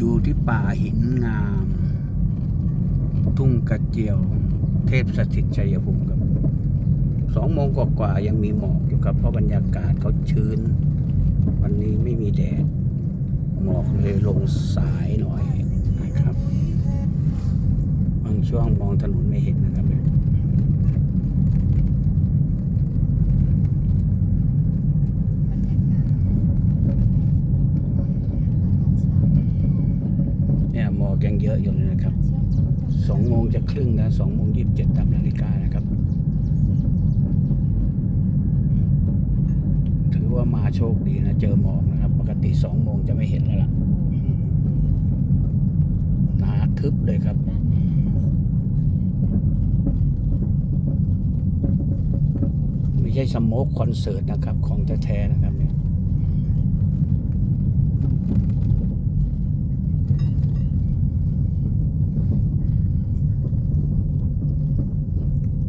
อยู่ที่ป่าหินงาม ทุ่งกระเจียว เทพสถิตชัยภูมิครับสองโมงกว่าๆยังมีหมอกอยู่ครับ เพราะบรรยากาศเขาชื้น วันนี้ไม่มีแดด หมอกเลยลงสายหน่อยนะครับ บางช่วงมองถนนไม่เห็นนะครับเนี่ยเนี่ยหมอก ยังเยอะอยู่นะครับสองโมงจะครึ่งนะสองโมงยี่สิบเจ็ดตามนาฬิกานะครับ ถือว่ามาโชคดีนะ เจอหมอกนะครับ ปกติสองโมงจะไม่เห็นแล้วล่ะหนาทึบเลยครับไม่ใช่สโมกคอนเสิร์ตนะครับ ของแท้ๆนะครับเนี่ย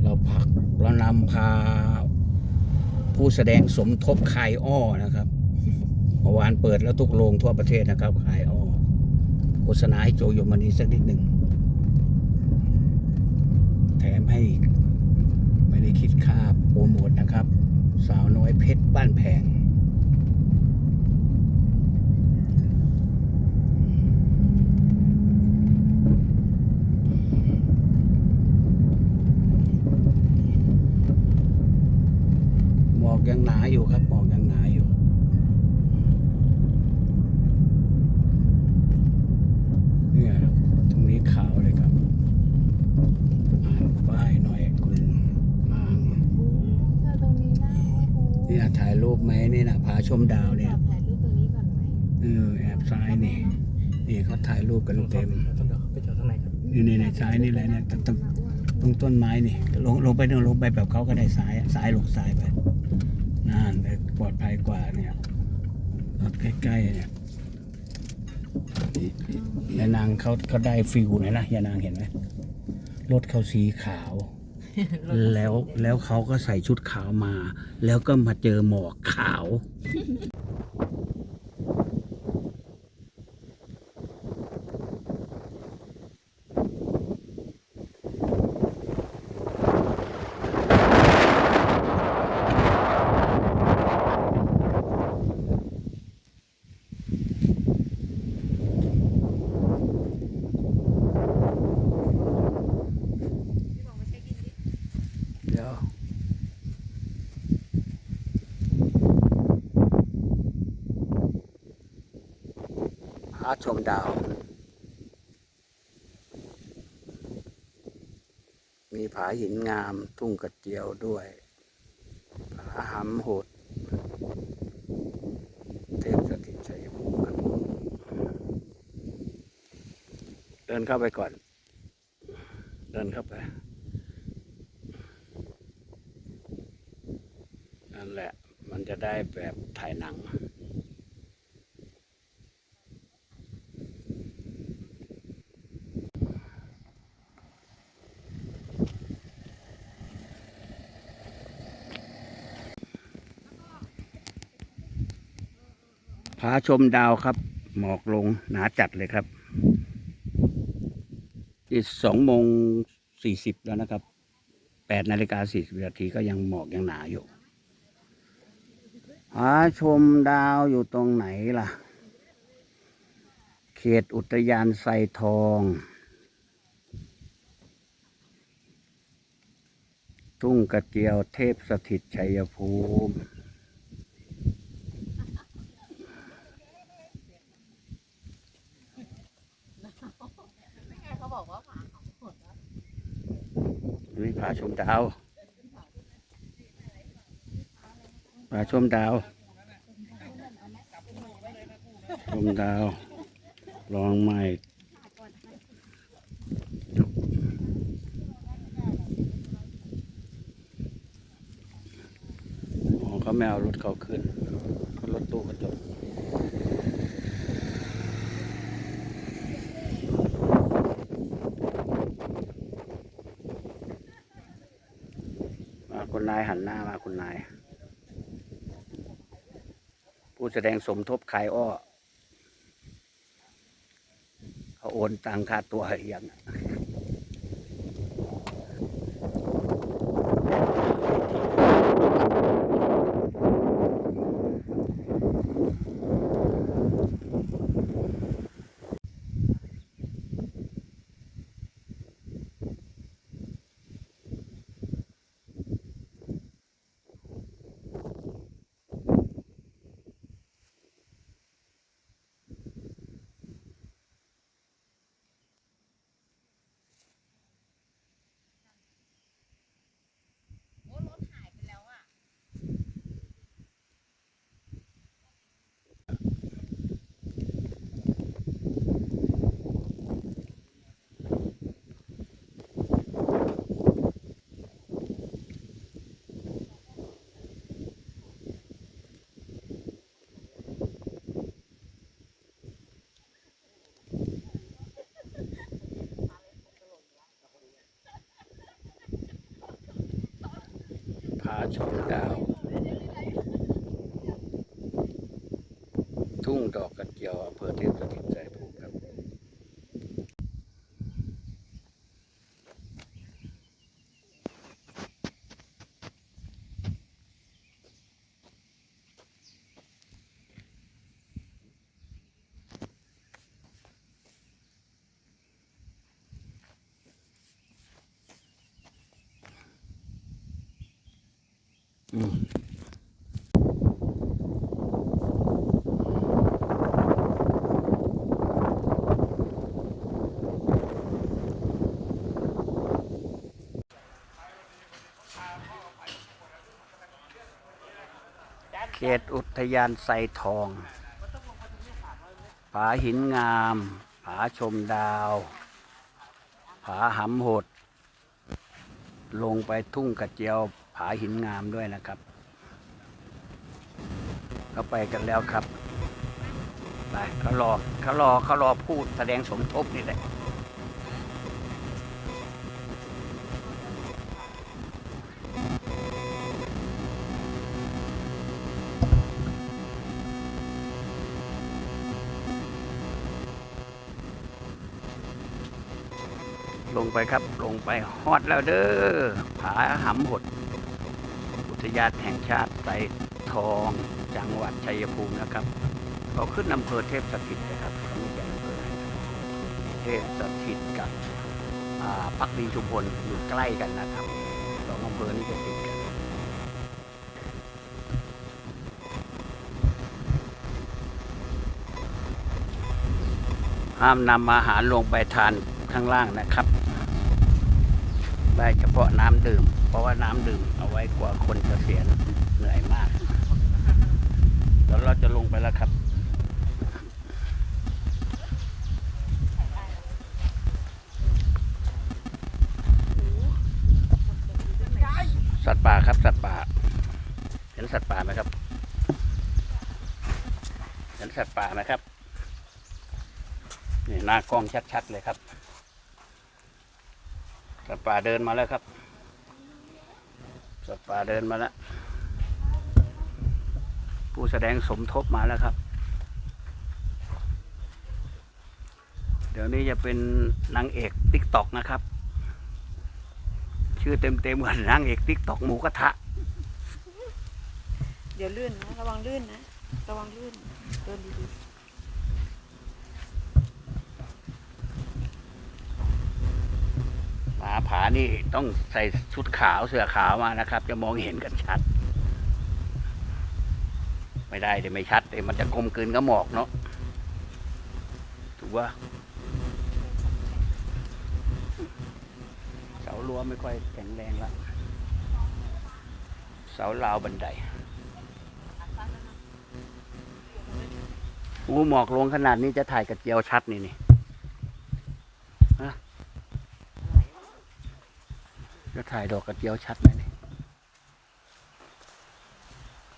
เราพักเรา นำพา ผู้แสดงสมทบคายอ้อนะครับเมื่อวานเปิดแล้วทุกโรงทั่วประเทศนะครับคายอ้อโฆษณาให้โจโยมันนี้สักนิดหนึ่งแถมให้ไม่ได้คิดค่าโปรโมทนะครับ สาวน้อยเพชรบ้านแพง หมอกยังหนาอยู่ครับหมอกยังหนาอยู่ เนี่ยตรงนี้ขาวเลยครับ อ่านป้ายหน่อยคุณนาง เธอตรงนี้นะโอ้โห เนี่ยถ่ายรูปไหมนี่นะผาชมดาวเนี่ยจอดถ่ายรูปตรงนี้ก่อนไหมเออแอบซ้ายนี่นี่เขาถ่ายรูปกันเต็มต้องเดี๋ยวไปจอดข้างในครับนี่นี่ในซ้ายนี่แหละเนี่ยตรงตรงตรงต้นไม้นี่ลงลงไปเดินลงไปแบบเขาก็ได้ซ้ายซ้ายลงซ้ายไปนั่นเลยปลอดภัยกว่าเนี่ยรถใกล้ๆเนี่ยยานางเขาเขาได้ฟิวเลยนะยานางเห็นไหมรถเขาสีขาว แล้วแล้วเขาก็ใส่ชุดขาวมา แล้วก็มาเจอหมอกขาวาชมดาว มีผาหินงามทุ่งกระเจียวด้วย ผาหำโหด เทพสถิตชัยภูมิครับ เดินเข้าไปก่อน เดินเข้าไป นั่นแหละ มันจะได้แบบถ่ายหนังาชมดาวครับ หมอกลงหนาจัดเลยครับอีกสองโมงสี่สิบแล้วนะครับแปดนาฬิกาสี่สิบนาทีก็ยังหมอกยังหนาอยู่หาชมดาวอยู่ตรงไหนล่ะ เขตอุทยานไซทอง ทุ่งกระเจียวเทพสถิตชัยภูมิ เขา บอกว่าผาเขาหมดแล้วนี่ผาชมดาวผาชมดาวชมดาวลองใหม่อ๋อเขาไม่เอารถเขาขึ้นรถตู้กระจกมายหันหน้ามาคุณนาย ผู้แสดงสมทบขายอ้อเขาโอนตังค่าตัวอย่างาชมดาว ทุ่งดอกกระเจียวอำเภอเทพสถิตใจ เขตอุทยานไซทอง ผาหินงาม ผาชมดาว ผาหำหด ลงไปทุ่งกระเจียว ผาหินงามด้วยนะครับเขาไปกันแล้วครับไปเขารอเขารอเขารอพูดแสดงสมทบนี่แหละลงไปครับลงไปฮอดแล้วเด้อผาหำหด ทยานแห่งชาติไสทองจังหวัดชัยภูมินะครับเขาขึ้นอำเภอเทพสถิตนะครับเขาไม่ใช่อำเภอไหนเทพสถิตกับอ่าพักดีชุมพลอยู่ใกล้กันนะครับสองอำเภอนี้จะติดกันห้ามนำอาหารลงไปทานข้างล่างนะครับ ได้เฉพาะน้ำดื่ม เพราะว่าน้ำดื่มเอาไว้กว่าคนจะเสียณเหนื่อยมาก แล้วเราจะลงไปแล้วครับสัตว์ป่าครับ สัตว์ป่า เห็นสัตว์ป่าไหมครับ เห็นสัตว์ป่าไหมครับ นี่หน้ากล้องชัดๆเลยครับ สัตว์ป่าเดินมาแล้วครับ สัตว์ป่าเดินมาแล้ว ผู้แสดงสมทบมาแล้วครับ เดี๋ยวนี้จะเป็นนางเอกติ๊กตอกนะครับ ชื่อเต็มๆเหมือนนางเอกติ๊กตอกหมูกระทะ เดี๋ยวลื่นนะ ระวังลื่นนะ ระวังลื่นเดินดีหมา ผานี่ต้องใส่ชุดขาวเสื้อขาวมานะครับ จะมองเห็นกันชัด ไม่ได้เดี๋ยวไม่ชัดเดี๋ยวมันจะกลมกลืนกับหมอกเนาะถูกว่าเสารั้วไม่ค่อยแข็งแรงแล้วเสาราวบันไดอู้หมอกลงขนาดนี้จะถ่ายกระเจียวชัดนี่นี่ จะถ่ายดอกกระเจียวชัดไหมนี่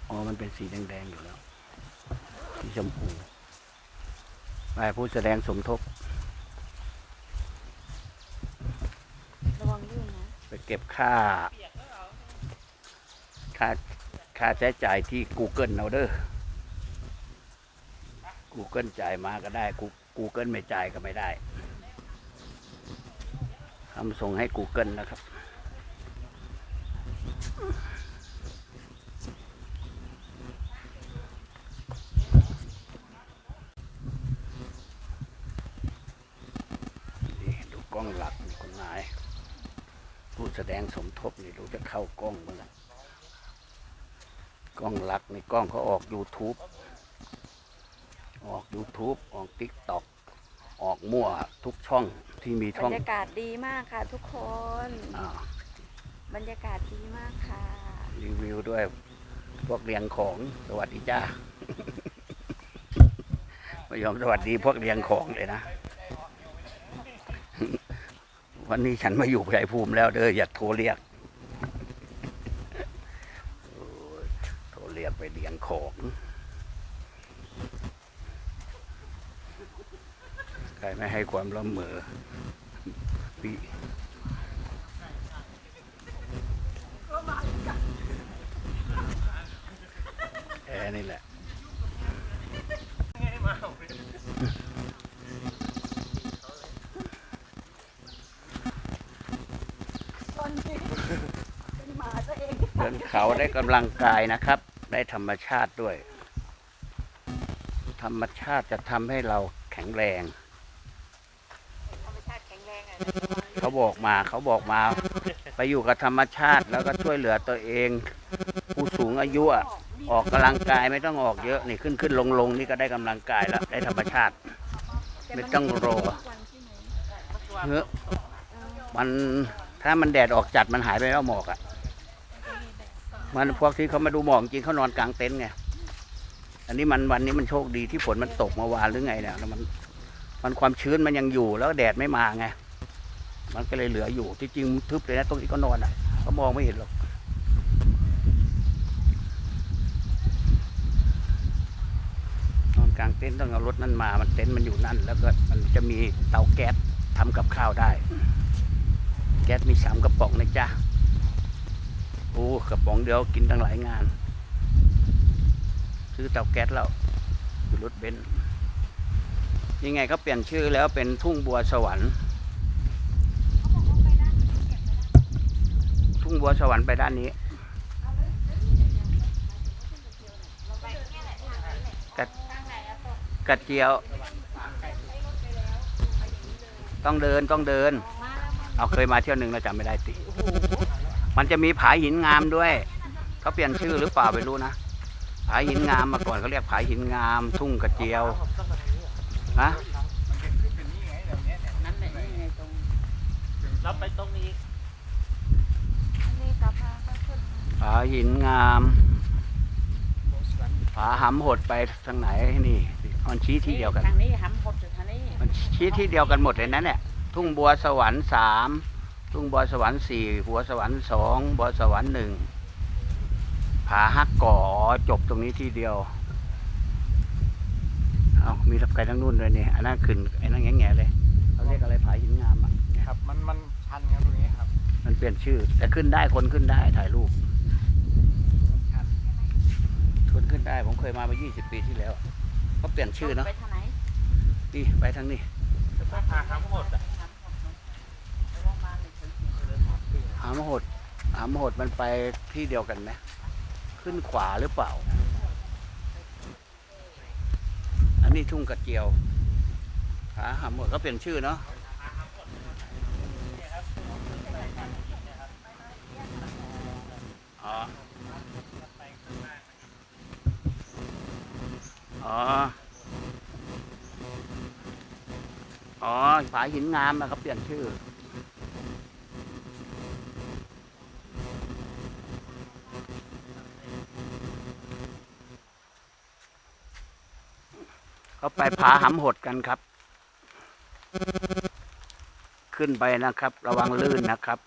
อ๋อ มันเป็นสีแดงๆอยู่แล้ว สีชมพูไปผู้แสดงสมทบๆระวังลื่นนะ ไปเก็บค่า ค่า ค่าใช้จ่ายที่ Google เอาเด้อ Google จ่ายมาก็ได้ Google ไม่จ่ายก็ไม่ได้รำส่งให้ Google นะครับ นี่ดูกล้องหลักนี่คุณนาย ผู้แสดงสมทบนี่ดูจะเข้ากล้องมั้งอะกล้องหลักนี่กล้องเขาออก YouTube ออก YouTube ออก TikTok ออกมั่วทุกช่องที่มีบรช่องรยากาศดีมากค่ะทุกคน อา บรรยากาศดีมากค่ะ รีวิวด้วยพวกเรียงของสวัสดีจ้า ไม่ยอมสวัสดีพวกเรียงของเลยนะ วันนี้ฉันมาอยู่ชัยภูมิแล้วเด้ออย่าโทรเรียกโอ้ยโทรเรียกไปเรียงของใครไม่ให้ความร่วมมือ แอร์นี่แหละเดินเขาได้กำลังกายนะครับ ได้ธรรมชาติด้วย ธรรมชาติจะทำให้เราแข็งแรงธรรมชาติแข็งแรงอะเขาบอกมาเขาบอกมา ไปอยู่กับธรรมชาติแล้วก็ช่วยเหลือตัวเอง ผู้สูงอายุอะ ออกกำลังกายไม่ต้องออกเยอะนี่ขึ้นขึ้นลงลงนี่ก็ได้กำลังกายแล้วได้ธรรมชาติ ไม่ต้องรอทุกวันใช่ไหมเฮ้ยมันถ้ามันแดดออกจัดมันหายไปแล้วหมอกอะ่ะ มันพวกที่เขามาดูหมอกจริงเขานอนกลางเต็นท์ไงอันนี้มันวันนี้มันโชคดีที่ฝนมันตกเมื่อวานหรือไงเนี่ยแล้วมันมันความชื้นมันยังอยู่แล้วแดดไม่มาไง มันก็เลยเหลืออยู่ที่จริงทึบเลยนะตรงที่เขานอนอะเขามองไม่เห็นหรอก นอน กลางเต็นท์ต้องเอารถนั่นมา มันเต็นท์มันอยู่นั่น แล้วก็มันจะมีเตาแก๊สทำกับข้าวได้ แก๊สมีสามกระป๋องนะจ๊ะโอ้กระป๋องเดียวกินตั้งหลายงาน ซื้อเตาแก๊สแล้วอยู่รถเบนซ์ยังไงก็เปลี่ยนชื่อแล้วเป็นทุ่งบัวสวรรค์ ทุ่งบัวสวรรค์ไปด้านนี้ กระ กระเจียว ต้องเดินต้องเดินเอาเคยมาเที่ยวหนึ่งเราจำไม่ได้ติมันจะมีผาหินงามด้วยเขาเปลี่ยนชื่อหรือเปล่าไม่รู้นะผาหินงามมาก่อนเขาเรียกผาหินงาม ทุ่งกระเจียวฮะนั่นแหละนี่ไงตรงเราไปตรงนี้อันนี้กลับมาก็ขึ้นผาหินงามผาหำหดไปทางไหนนี่ มันชี้ที่เดียวกันทางนี้หำหดอยู่ทางนี้มันชี้ที่เดียวกันหมดเลยนะเนี่ยทุ่งบัวสวรรค์สามทุ่งบัวสวรรค์สี่บัวสวรรค์สองบัวสวรรค์หนึ่งผาฮักก่อจบตรงนี้ที่เดียวเอามีทับไก่ทั้งนู่นเลยเนี่ยอันนั้นขึ้นไอ้นั่นแง่ๆเลยเขาเรียกอะไรผาหินงามอะครับ มันมันชันครับตรงนี้ครับ มันเปลี่ยนชื่อ แต่ขึ้นได้คนขึ้นได้ถ่ายรูปชันคนขึ้นได้ผมเคยมามา20 ปีที่แล้ว เขาเปลี่ยนชื่อเนาะไปทางไหนนี่ไปทางนี้ถ้าพาทั้งหมดอะหามหดหามหดมันไปที่เดียวกันไหมขึ้นขวาหรือเปล่า อันนี้ทุ่งกระเจียวหาหามหดก็เปลี่ยนชื่อเนาะอ๋อ อ๋อ อ๋อผาหินงามนะครับ เปลี่ยนชื่อ เขาไปผาหำหดกันครับ ขึ้นไปนะครับ ระวังลื่นนะครับ